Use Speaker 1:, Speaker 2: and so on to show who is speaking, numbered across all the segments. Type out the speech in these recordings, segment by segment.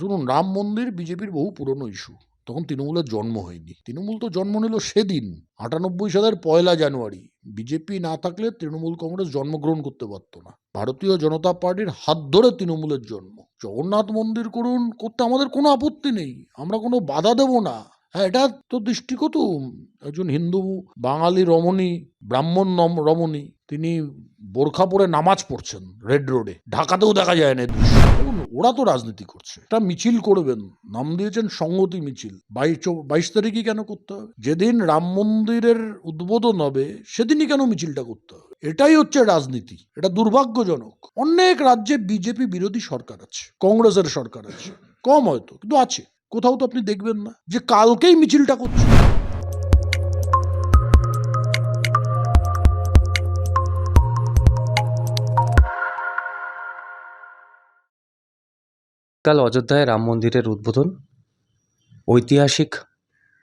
Speaker 1: শুনুন, রাম মন্দির বিজেপির বহু পুরনো ইস্যু তখন তৃণমূলের জন্ম হয়নি। তৃণমূল তো জন্ম নিল সেদিন, আটানব্বই সালের পয়লা জানুয়ারি। বিজেপি না থাকলে তৃণমূল কংগ্রেস জন্মগ্রহণ করতে পারতো না। ভারতীয় জনতা পার্টির হাত ধরে তৃণমূলের জন্ম। জগন্নাথ মন্দির করুন, করতে আমাদের কোনো আপত্তি নেই। আমরা কোনো বাধা দেব না। হ্যাঁ এটা তো দৃষ্টিকটু একজন হিন্দু, বাঙালি রমণী, ব্রাহ্মণ রমণী, তিনি বোরখা পরে নামাজ পড়ছেন রেড রোডে। ঢাকাতেও দেখা যায় না ওরা তো রাজনীতি করছে। এটা মিছিল করবেন। নাম দিয়েছেন সংগতি মিছিল। বাইশ বাইশ তারিখই কেন করতে হবে? যেদিন রাম মন্দিরের উদ্বোধন হবে, সেদিনই কেন মিছিলটা করতে হবে? এটাই হচ্ছে রাজনীতি। এটা দুর্ভাগ্যজনক। অনেক রাজ্যে বিজেপি বিরোধী সরকার আছে, কংগ্রেসের সরকার আছে। কম হয়তো, কিন্তু আছে। কোথাও তো আপনি দেখবেন না যে কালকেই মিছিলটা করছে।
Speaker 2: কাল অযোধ্যায় রাম মন্দিরের উদ্বোধন। ঐতিহাসিক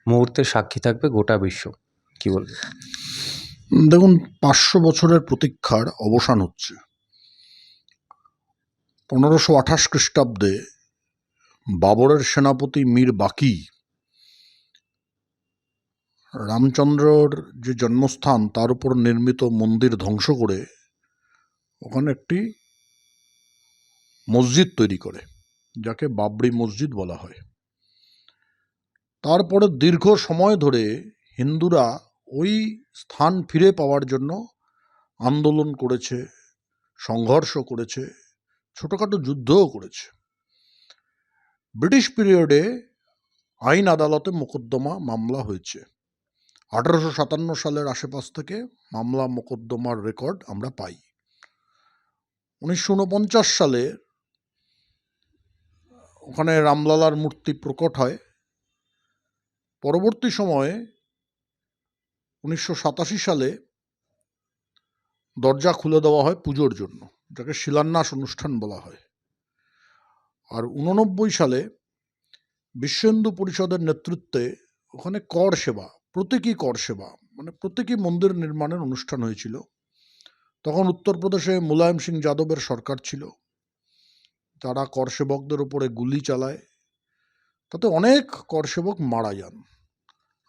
Speaker 2: মুহূর্তে সাক্ষী থাকবে গোটা বিশ্ব। কি বলবে?
Speaker 1: দেখুন, পাঁচশো বছরের প্রতীক্ষার অবসান হচ্ছে। পনেরোশো আঠাশ খ্রিস্টাব্দে বাবরের সেনাপতি মীর বাকি রামচন্দ্রর যে জন্মস্থান, তার উপর নির্মিত মন্দির ধ্বংস করে ওখানে একটি মসজিদ তৈরি করে। যাকে বাবরি মসজিদ বলা হয়। তারপরে দীর্ঘ সময় ধরে হিন্দুরা ওই স্থান ফিরে পাওয়ার জন্য আন্দোলন করেছে, সংঘর্ষ করেছে, ছোটোখাটো যুদ্ধও করেছে। ব্রিটিশ পিরিয়ডে আইন আদালতে মোকদ্দমা মামলা হয়েছে। আঠারোশো সাতান্ন সালের আশেপাশ থেকে মামলা মোকদ্দমার রেকর্ড আমরা পাই। উনিশশো উনপঞ্চাশ সালে ওখানে রামলালার মূর্তি প্রকট হয়। পরবর্তী সময়ে উনিশশো সাতাশি সালে দরজা খুলে দেওয়া হয় পুজোর জন্য, যাকে শিলান্যাস অনুষ্ঠান বলা হয়। আর উননব্বই সালে বিশ্ব হিন্দু পরিষদের নেতৃত্বে ওখানে কর সেবা, প্রতীকী কর সেবা মানে প্রতীকী মন্দির নির্মাণের অনুষ্ঠান হয়েছিল। তখন উত্তরপ্রদেশে মুলায়ম সিং যাদবের সরকার ছিল। তারা করসেবকদের উপরে গুলি চালায়। তাতে অনেক করসেবক মারা যান।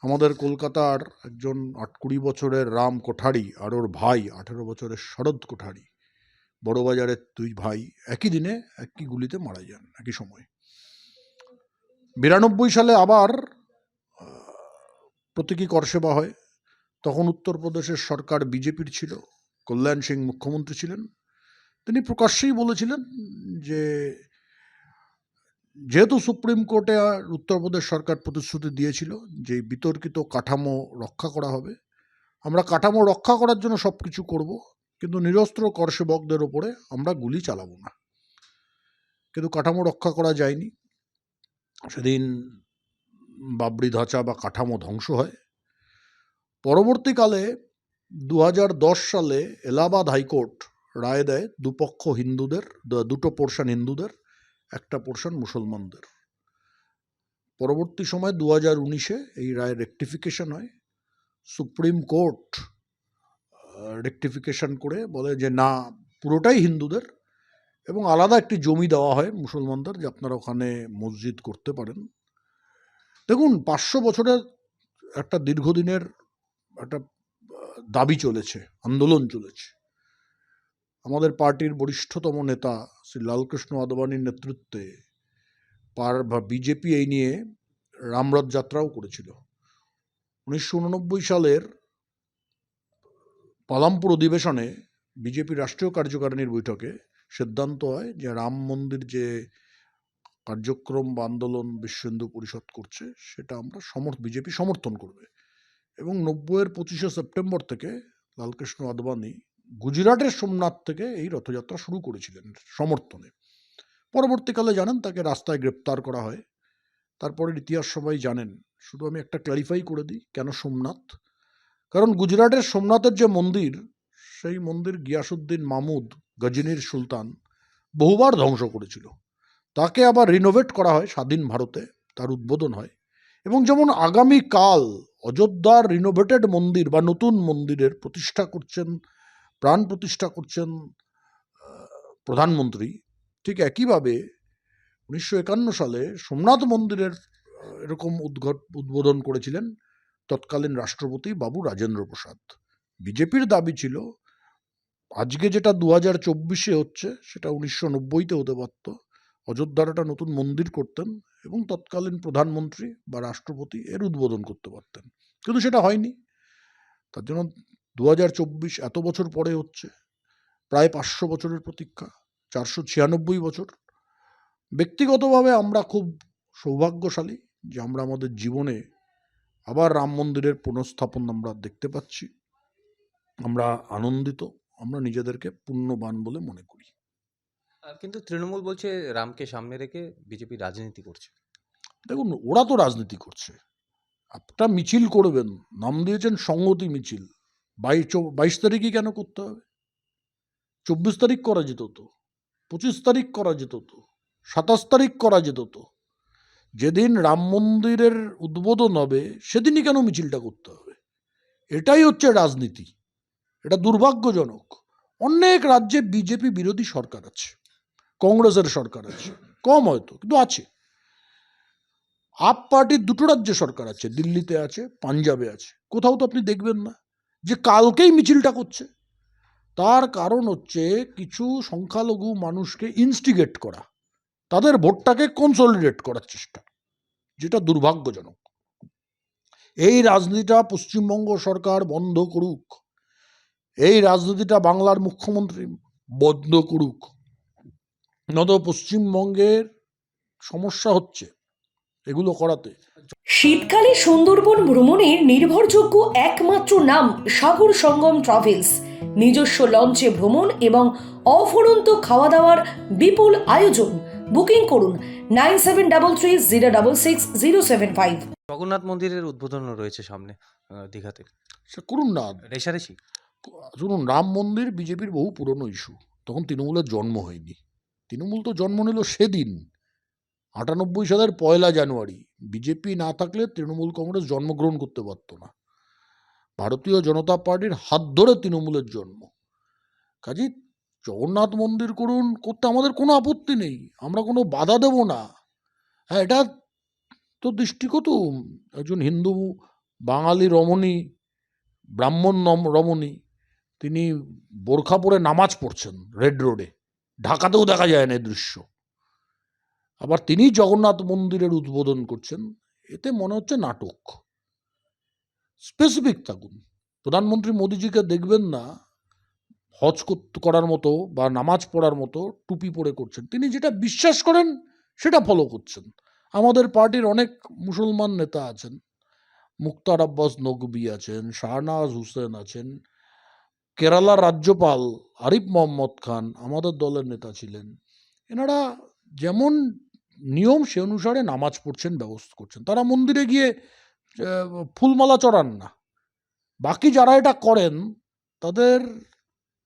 Speaker 1: আমাদের কলকাতার একজন আট কুড়ি বছরের রাম কোঠারি আর ওর ভাই আঠেরো বছরের শরৎ কোঠারি বড়বাজারের দুই ভাই একই দিনে একই গুলিতে মারা যান, একই সময়। বিরানব্বই সালে আবার প্রতীকী করসেবা হয়। তখন উত্তরপ্রদেশের সরকার বিজেপির ছিল, কল্যাণ সিং মুখ্যমন্ত্রী ছিলেন। তিনি প্রকাশ্যেই বলেছিলেন যে যেহেতু সুপ্রিম কোর্টে আর উত্তরপ্রদেশ সরকার প্রতিশ্রুতি দিয়েছিল যে বিতর্কিত কাঠামো রক্ষা করা হবে, আমরা কাঠামো রক্ষা করার জন্য সব কিছু করব, কিন্তু নিরস্ত্র করসেবকদের ওপরে আমরা গুলি চালাবো না। কিন্তু কাঠামো রক্ষা করা যায়নি। সেদিন বাবরি ধাঁচা বা কাঠামো ধ্বংস হয়। পরবর্তীকালে দু হাজার দশ সালে এলাহাবাদ হাইকোর্ট রায় দেয় দুপক্ষ হিন্দুদের দুটো পোর্শন হিন্দুদের, একটা পোর্শন মুসলমানদের। পরবর্তী সময় দু হাজার উনিশে এই রায় রেকটিফিকেশন হয়। সুপ্রিম কোর্ট রেকটিফিকেশন করে বলে যে না, পুরোটাই হিন্দুদের এবং আলাদা একটি জমি দেওয়া হয় মুসলমানদের যে আপনারা ওখানে মসজিদ করতে পারেন। দেখুন, পাঁচশো বছরের একটা দীর্ঘদিনের একটা দাবি চলেছে, আন্দোলন চলেছে। আমাদের পার্টির বরিষ্ঠতম নেতা শ্রী লালকৃষ্ণ আদবানির নেতৃত্বে পার বা বিজেপি এই নিয়ে রামরথ যাত্রাও করেছিল। উনিশশো উননব্বই সালের পালামপুর অধিবেশনে বিজেপি রাষ্ট্রীয় কার্যকারিণীর বৈঠকে সিদ্ধান্ত হয় যে রাম মন্দির যে কার্যক্রম বা আন্দোলন বিশ্ব হিন্দু পরিষদ করছে, সেটা আমরা সমর্থ বিজেপি সমর্থন করবে। এবং নব্বইয়ের পঁচিশে সেপ্টেম্বর থেকে লালকৃষ্ণ আদবানি গুজরাটের সোমনাথ থেকে এই রথযাত্রা শুরু করেছিলেন সমর্থনে। পরবর্তীকালে জানেন তাকে রাস্তায় গ্রেপ্তার করা হয়। তারপরের ইতিহাস সবাই জানেন। শুধু আমি একটা ক্ল্যারিফাই করে দিই, কেন সোমনাথ? কারণ গুজরাটের সোমনাথের যে মন্দির, সেই মন্দির গিয়াসুদ্দিন মামুদ, গজনির সুলতান, বহুবার ধ্বংস করেছিল। তাকে আবার রিনোভেট করা হয় স্বাধীন ভারতে, তার উদ্বোধন হয়। এবং যেমন আগামী কাল অযোধ্যার রিনোভেটেড মন্দির বা নতুন মন্দিরের প্রতিষ্ঠা করছেন প্রাণ প্রতিষ্ঠা করছেন প্রধানমন্ত্রী, ঠিক একইভাবে উনিশশো একান্ন সালে সোমনাথ মন্দিরের এরকম উদ্ঘট, উদ্বোধন করেছিলেন তৎকালীন রাষ্ট্রপতি বাবু রাজেন্দ্র প্রসাদ। বিজেপির দাবি ছিল, আজকে যেটা দু হাজার চব্বিশে হচ্ছে, সেটা উনিশশো নব্বইতে হতে পারত। অযোধ্যার একটা নতুন মন্দির করতেন এবং তৎকালীন প্রধানমন্ত্রী বা রাষ্ট্রপতি এর উদ্বোধন করতে পারতেন। কিন্তু সেটা হয়নি। তার জন্য দু হাজার চব্বিশ এত বছর পরে হচ্ছে। প্রায় পাঁচশো বছরের প্রতীক্ষা চারশো ছিয়ানব্বই বছর। ব্যক্তিগতভাবে আমরা খুব সৌভাগ্যশালী যে আমরা আমাদের জীবনে আবার রাম মন্দিরের পুনঃস্থাপন আমরা দেখতে পাচ্ছি। আমরা আনন্দিত আমরা নিজেদেরকে পুণ্যবান বলে মনে করি।
Speaker 2: কিন্তু তৃণমূল বলছে রামকে সামনে রেখে বিজেপি রাজনীতি করছে।
Speaker 1: দেখুন ওরা তো রাজনীতি করছে। একটা মিছিল করবেন নাম দিয়েছেন সংহতি মিছিল। বাইশ বাইশ তারিখই কেন করতে হবে? চব্বিশ তারিখ করা যেত তো, পঁচিশ তারিখ করা যেত তো, সাতাশ তারিখ করা যেত তো। যেদিন রাম মন্দিরের উদ্বোধন হবে, সেদিনই কেন মিছিলটা করতে হবে? এটাই হচ্ছে রাজনীতি। এটা দুর্ভাগ্যজনক। অনেক রাজ্যে বিজেপি বিরোধী সরকার আছে, কংগ্রেসের সরকার আছে, কম হয়তো, কিন্তু আছে। আপ পার্টির দুটো রাজ্যে সরকার আছে, দিল্লিতে আছে, পাঞ্জাবে আছে। কোথাও তো আপনি দেখবেন না। যে কালকেই মিছিলটা করছে, তার কারণ হচ্ছে কিছু সংখ্যালঘু মানুষকে ইনস্টিগেট করা, তাদের ভোটটাকে কনসলিডেট করার চেষ্টা, যেটা দুর্ভাগ্যজনক। এই রাজনীতিটা পশ্চিমবঙ্গ সরকার বন্ধ করুক, এই রাজনীতিটা বাংলার মুখ্যমন্ত্রী বন্ধ করুক নত পশ্চিমবঙ্গের সমস্যা হচ্ছে এগুলো করাতে।
Speaker 3: শীতকালে সুন্দরবন ভ্রমণের নির্ভরযোগ্য একমাত্র নাম সাগর সঙ্গম ট্রাভেলস। নিজস্ব লঞ্চে ভ্রমণ এবং অফুরন্ত খাওয়া দাওয়ার বিপুল আয়োজন। বুকিং করুন nine seven double three zero double six zero seven five.
Speaker 2: Jagannath মন্দিরের উদ্বোধনও রয়েছে সামনে দীঘাতে।
Speaker 1: সে করুন না।
Speaker 2: রেশারেশি?
Speaker 1: শুনুন রাম মন্দির বিজেপির বহু পুরনো ইস্যু। তখন তৃণমূলের জন্ম হয়নি। তৃণমূল তো জন্ম নিল সেদিন। আটানব্বই সালের পয়লা জানুয়ারি, বিজেপি না থাকলে তৃণমূল কংগ্রেস জন্মগ্রহণ করতে পারতো না। ভারতীয় জনতা পার্টির হাত ধরে তৃণমূলের জন্ম। কাজে জগন্নাথ মন্দির করুন, করতে আমাদের কোনো আপত্তি নেই, আমরা কোনো বাধা দেব না। হ্যাঁ এটা তো দৃষ্টিকটু একজন হিন্দু বাঙালি রমণী, ব্রাহ্মণ রমণী, তিনি বোরখা পরে নামাজ পড়ছেন রেড রোডে। ঢাকাতেও দেখা যায় না এই দৃশ্য। আবার তিনি জগন্নাথ মন্দিরের উদ্বোধন করছেন। এতে মনে হচ্ছে নাটক। স্পেসিফিক থাকুন। প্রধানমন্ত্রী মোদিজিকে দেখবেন না, হজ করার মতো বা নামাজ পড়ার মতো টুপি পরে করছেন। তিনি যেটা বিশ্বাস করেন, সেটা ফলো করছেন। আমাদের পার্টির অনেক মুসলমান নেতা আছেন। মুক্তার আব্বাস নকবি আছেন, শাহনাজ হুসেন আছেন, কেরালার রাজ্যপাল আরিফ মোহাম্মদ খান, আমাদের দলের নেতা ছিলেন। এনারা যেমন নিয়ম সে অনুসারে নামাজ পড়ছেন ব্যবস্থা করছেন। তারা মন্দিরে গিয়ে ফুলমালা চড়ান না। বাকি যারা এটা করেন তাদের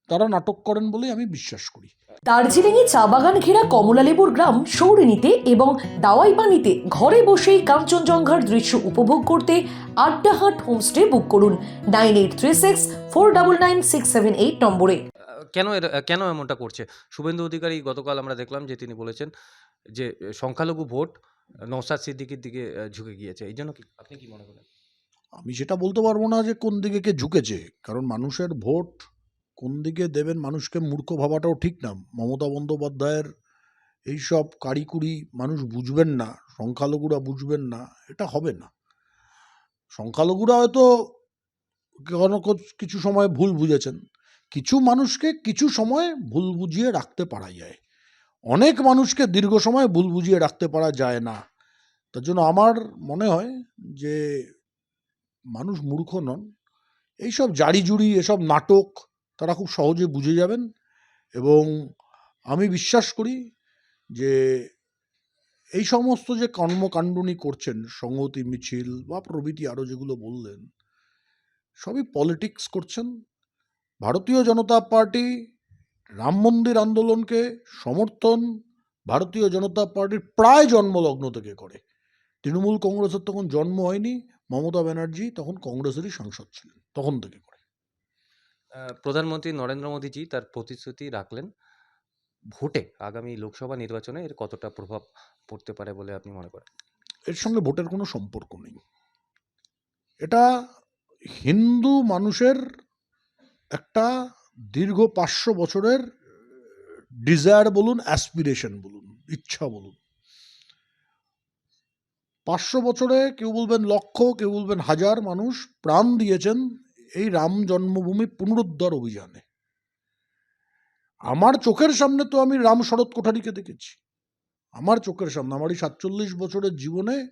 Speaker 1: তারা নাটক করেন বলেই আমি বিশ্বাস করি।
Speaker 3: দার্জিলিংয়ে চা বাগান ঘেরা কমলালেবুর গ্রাম সৌরিনীতে এবং দাওয়াই পানিতে ঘরে বসেই কাঞ্চনজঙ্ঘার দৃশ্য উপভোগ করতে আড্ডাহাট হোমস্টে বুক করুন nine eight three six four double nine six seven eight নম্বরে।
Speaker 2: কেন এর- কেন এমনটা করছে? শুভেন্দু অধিকারী গতকাল আমরা দেখলাম যে তিনি বলেছেন যে সংখ্যালঘু ভোট নওশাদ সিদ্দিকির দিকে ঝুঁকে গিয়েছে। এই জন্য আপনি কি মনে করেন?
Speaker 1: আমি সেটা বলতে পারব না যে কোন দিকে কে ঝুঁকেছে। কারণ মানুষের ভোট কোন দিকে দেবেন মানুষকে মূর্খ ভাবাটাও ঠিক না। মমতা বন্দ্যোপাধ্যায়ের এইসব কারিকুরি মানুষ বুঝবেন না, সংখ্যালঘুরা বুঝবেন না, এটা হবে না। সংখ্যালঘুরা হয়তো কিছু সময় ভুল বুঝেছেন। কিছু মানুষকে কিছু সময় ভুল বুঝিয়ে রাখতে পারা যায়। অনেক মানুষকে দীর্ঘ সময় ভুল বুঝিয়ে রাখতে পারা যায় না। তার জন্য আমার মনে হয় যে, মানুষ মূর্খ নন। এইসব জারি জুড়ি এসব নাটক তারা খুব সহজে বুঝে যাবেন এবং আমি বিশ্বাস করি যে, এই সমস্ত যে কর্মকাণ্ডনি করছেন সংহতি মিছিল বা প্রভৃতি আরও যেগুলো বললেন, সবই পলিটিক্স করছেন। ভারতীয় জনতা পার্টি রাম মন্দির আন্দোলনকে সমর্থন ভারতীয় জনতা পার্টির প্রায় জন্মলগ্ন থেকে করে। তৃণমূল কংগ্রেসের তখন জন্ম হয়নি মমতা ব্যানার্জি তখন কংগ্রেসেরই সাংসদ ছিলেন তখন থেকে করে।
Speaker 2: প্রধানমন্ত্রী নরেন্দ্র মোদীজি তার প্রতিশ্রুতি রাখলেন ভোটে আগামী লোকসভা নির্বাচনে এর কতটা প্রভাব পড়তে পারে বলে আপনি মনে করেন?
Speaker 1: এর সঙ্গে ভোটের কোনো সম্পর্ক নেই। এটা হিন্দু মানুষের একটা দীর্ঘ পাঁচশো বছরের ডিজায়ার বলুন অ্যাসপিরেশন বলুন, ইচ্ছা বলুন। পাঁচশো বছরে কেউ বলবেন লক্ষ, কেউ বলবেন হাজার মানুষ প্রাণ দিয়েছেন এই রাম জন্মভূমি পুনরুদ্ধার অভিযানে। আমার চোখের সামনে তো আমি রাম শরৎ কোঠারিকে দেখেছি। আমার চোখের সামনে, আমার এই সাতচল্লিশ বছরের জীবনে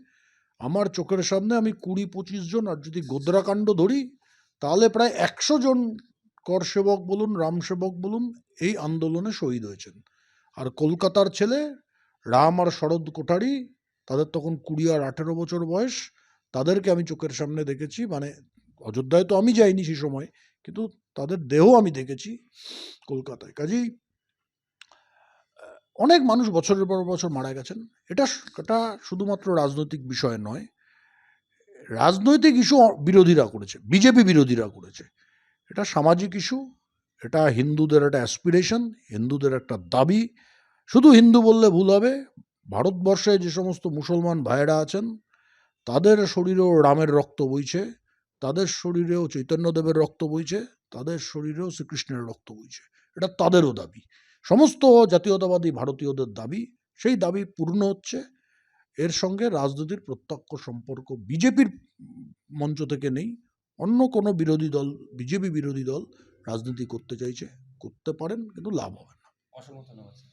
Speaker 1: আমার চোখের সামনে আমি কুড়ি পঁচিশ জন আর যদি গোদ্রাকাণ্ড ধরি, তাহলে প্রায় একশো জন কর সেবক বলুন, রাম সেবক বলুন, এই আন্দোলনে শহীদ হয়েছেন। আর কলকাতার ছেলে রাম আর শরৎ কোঠারি, তাদের তখন কুড়ি আর আঠেরো বছর বয়স, তাদেরকে আমি চোখের সামনে দেখেছি মানে অযোধ্যায় তো আমি যাইনি সে সময়, কিন্তু তাদের দেহ আমি দেখেছি কলকাতায়। কাজেই অনেক মানুষ বছরের পর বছর মারা গেছেন। এটা এটা শুধুমাত্র রাজনৈতিক বিষয় নয়, রাজনৈতিক ইস্যু বিরোধীরা করেছে, বিজেপি বিরোধীরা করেছে। এটা সামাজিক ইস্যু এটা হিন্দুদের একটা অ্যাসপিরেশন হিন্দুদের একটা দাবি। শুধু হিন্দু বললে ভুল হবে, ভারতবর্ষে যে সমস্ত মুসলমান ভাইয়েরা আছেন, তাদের শরীরেও রামের রক্ত বইছে, তাদের শরীরেও চৈতন্যদেবের রক্ত বইছে, তাদের শরীরেও শ্রীকৃষ্ণের রক্ত বইছে। এটা তাদেরও দাবি। সমস্ত জাতীয়তাবাদী ভারতীয়দের দাবি, সেই দাবি পূর্ণ হচ্ছে। এর সঙ্গে রাজনীতির প্রত্যক্ষ সম্পর্ক, বিজেপির মঞ্চ থেকে নেই। অন্য কোনো বিরোধী দল, বিজেপি বিরোধী দল রাজনীতি করতে চাইছে, করতে পারেন, কিন্তু লাভ হবে না।
Speaker 2: অসংখ্য ধন্যবাদ